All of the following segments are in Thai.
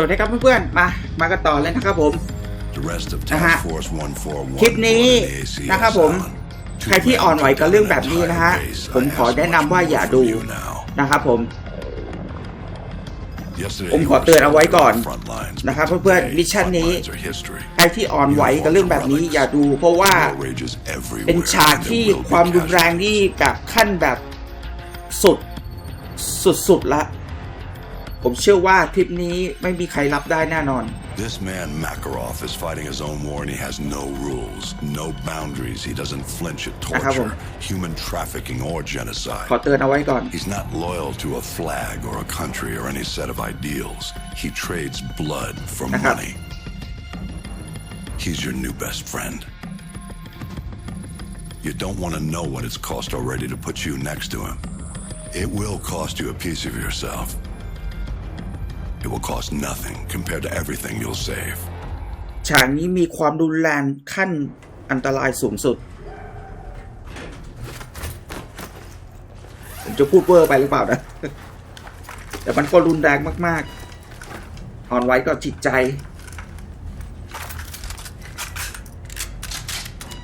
วัสดีครับเพื่อนๆ มา มากันต่อเลยนะครับผม The rest of นะฮะ Task Force 141คลิปนี้ boarded the ACS นะครับผม on. ใครที่อ่อนไหวกับเรื่องแบบนี้นะฮะ ผมขอแนะนำว่าอย่าดู You now. นะครับผม Yesterday ผมข you อ were เตือนเอาไว้ก่อน on the front lines, นะครับ but เพื่อน today, ๆมิชชั่น front นี้ lines are history. ใครที่อ่อนไหวกับเรื่องแบบนี้อย่าดู เพราะว่า War rages everywhere, เป็นฉาก and there ที่ will be ความรุนแรง casualties. นี่แบบขั้นแบบสุดสุดๆละ ผมเชื่อว่าทริปนี้ไม่มีใครรับได้แน่นอน This man Makarov is fighting his own war and he has no rules, no boundaries. He doesn't flinch atนะครับผม torture, human trafficking, or genocide. ขอเตือนเอาไว้ก่อน He's not loyal to a flag or a country or any set of ideals. He trades blood forนะครับ money. He's your new best friend. You don't want to know what it's cost already to put you next to him. It will cost you a piece of yourself. It will cost nothing compared to everything you'll save. ฉากนี้มีความรุนแรงขั้นอันตรายสูงสุด ผมจะพูดเวอร์ไปหรือเปล่านะ แต่มันก็รุนแรงมากๆ อ่อนไหวก็จิตใจ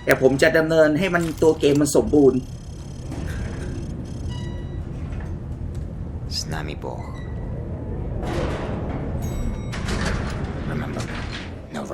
แต่ผมจะดำเนินให้มันตัวเกมมันสมบูรณ์ С нами Бог. no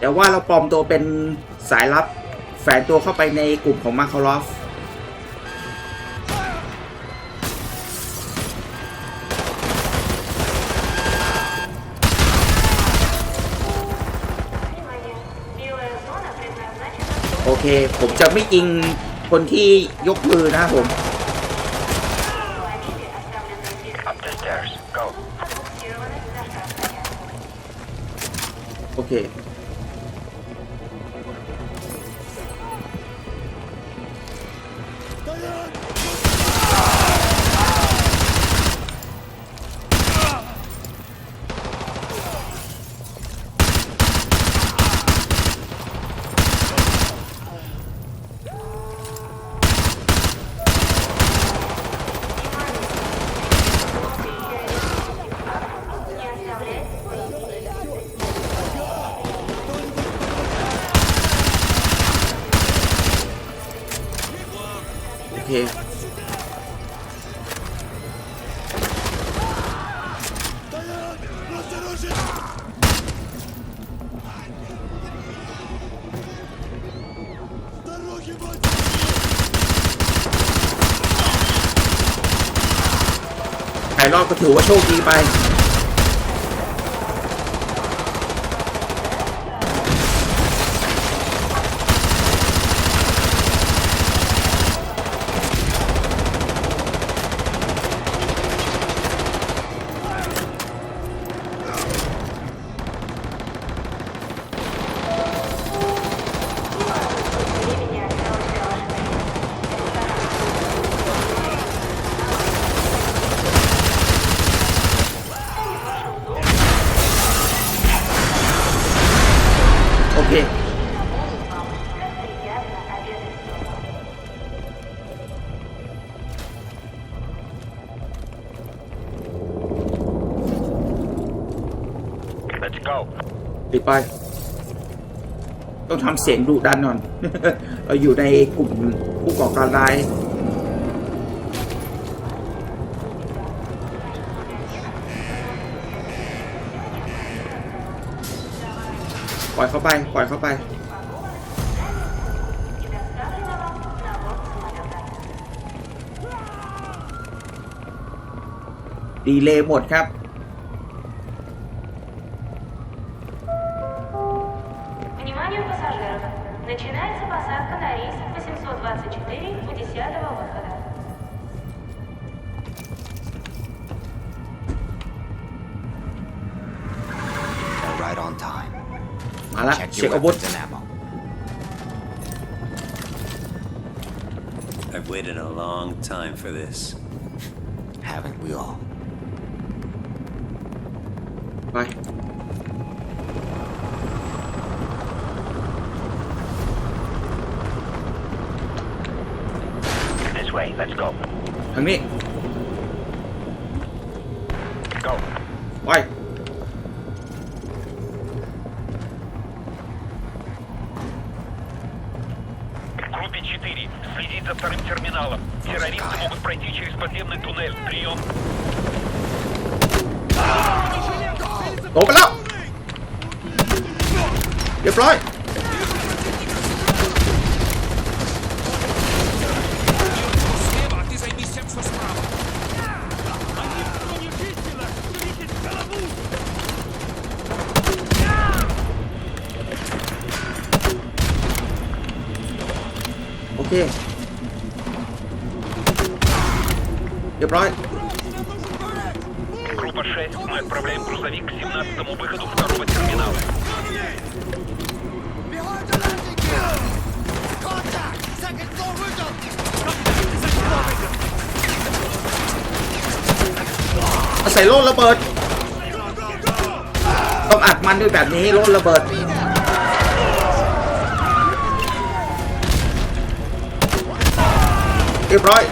แต่ว่าเราปลอมตัวเป็นสายลับ แฝงตัวเข้าไปในกลุ่มของมาคารอฟโอเค ผมจะไม่ยิงคนที่ยกมือนะครับผมโอเค เคใครรอดก็ถือว่าโชคดีไป ปิดไป ต้องทำเสียงดุดันหน่อย เราอยู่ในกลุ่มผู้ก่อการร้ายปล่อยเข้าไป ปล่อยเข้าไป ดีเลย์หมดครับ 824 у 10 выхода. Right on time. มาละ Check เช็ค your อาวุธ weapons and ammo. I've waited a long time for this. Haven't we all? ไป This way, let's go. ทางนี้ Go. ไป Группе 4. Следить за вторым терминалом. Террористы могут пройти через подземный туннель. Прием. โตไปแล้ว เรียบร้อย เรียบร้อย Группа 6. Мы отправляем грузовик к 17 выходу второго терминала. Behind the landing gear! Contact! Second floor window! ใส่โล่ระเบิด ต้องอัดมันด้วยแบบนี้โล่ระเบิด เรียบร้อย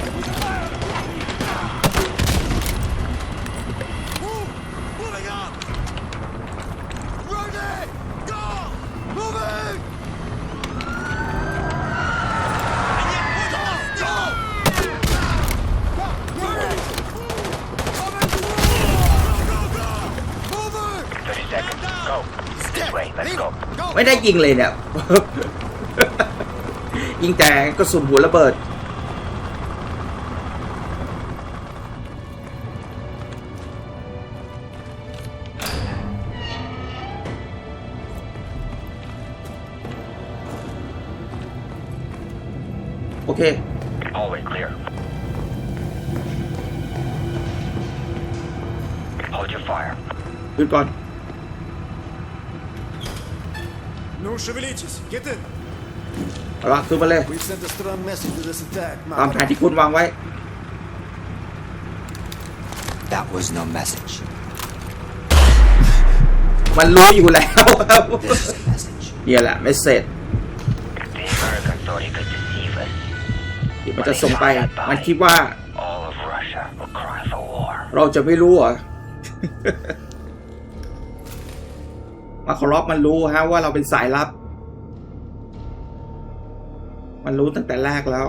ไม่ได้ยิงเลยเนี่ย ยิงแต่กระสุนหัวระเบิด โอเค Hallway clear. Hold your fire. ขึ้นก่อน Ну, шевелитесь, get in. เอาละขึ้นมาเลย We've sent a strong message to this attack, ตามแผนที่คุณวางไว้ That was no message. มันรู้อยู่แล้ว This is a message. เนี่ยแหละเมสเซจ The Americans thought he could deceive us. ที่มันจะส่งไป มันคิดว่า All of Russia will cry for war. เราจะไม่รู้เหรอ มาคอรอฟมันรู้ฮะว่าเราเป็นสายลับ มันรู้ตั้งแต่แรกแล้ว